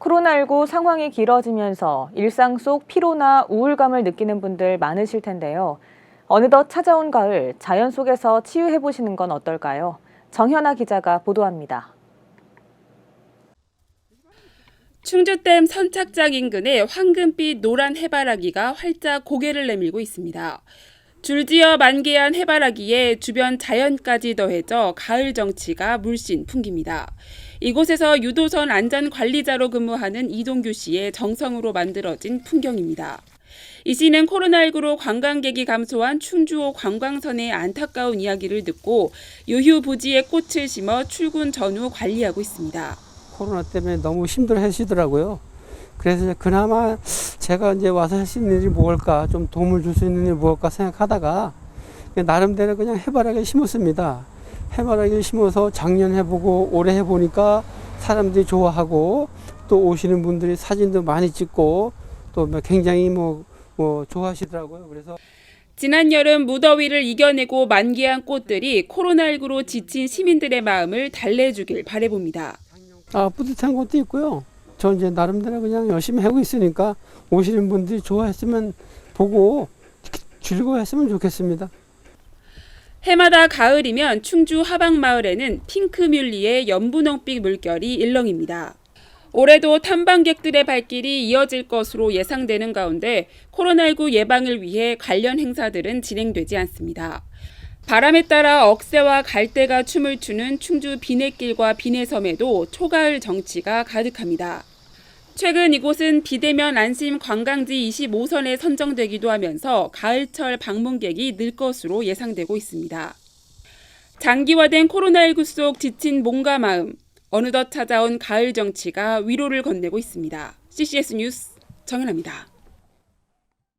코로나19 상황이 길어지면서 일상 속 피로나 우울감을 느끼는 분들 많으실 텐데요. 어느덧 찾아온 가을, 자연 속에서 치유해보시는 건 어떨까요? 정현아 기자가 보도합니다. 충주댐 선착장 인근에 황금빛 노란 해바라기가 활짝 고개를 내밀고 있습니다. 줄지어 만개한 해바라기에 주변 자연까지 더해져 가을 정치가 물씬 풍깁니다. 이곳에서 유도선 안전 관리자로 근무하는 이동규 씨의 정성으로 만들어진 풍경입니다. 이 씨는 코로나19로 관광객이 감소한 충주호 관광선의 안타까운 이야기를 듣고 유휴 부지에 꽃을 심어 출근 전후 관리하고 있습니다. 코로나 때문에 너무 힘들어 하시더라고요. 그래서 그나마 제가 이제 와서 할 수 있는 일이 무엇일까, 좀 도움을 줄 수 있는 일이 무엇일까 생각하다가 나름대로 그냥 해바라기 심었습니다. 해바라기 심어서 작년 해보고 올해 해보니까 사람들이 좋아하고 또 오시는 분들이 사진도 많이 찍고 또뭐 굉장히 뭐, 뭐 좋아하시더라고요. 그래서 지난 여름 무더위를 이겨내고 만개한 꽃들이 코로나19로 지친 시민들의 마음을 달래주길 바래봅니다. 아, 뿌듯한 것도 있고요. 저 이제 나름대로 그냥 열심히 하고 있으니까 오시는 분들이 좋아했으면 보고 즐거워했으면 좋겠습니다. 해마다 가을이면 충주 하방마을에는 핑크뮬리의 연분홍빛 물결이 일렁입니다. 올해도 탐방객들의 발길이 이어질 것으로 예상되는 가운데 코로나19 예방을 위해 관련 행사들은 진행되지 않습니다. 바람에 따라 억새와 갈대가 춤을 추는 충주 비내길과 비내섬에도 초가을 정치가 가득합니다. 최근 이곳은 비대면 안심 관광지 25선에 선정되기도 하면서 가을철 방문객이 늘 것으로 예상되고 있습니다. 장기화된 코로나19 속 지친 몸과 마음, 어느덧 찾아온 가을 정치가 위로를 건네고 있습니다. CCS 뉴스 정현아입니다.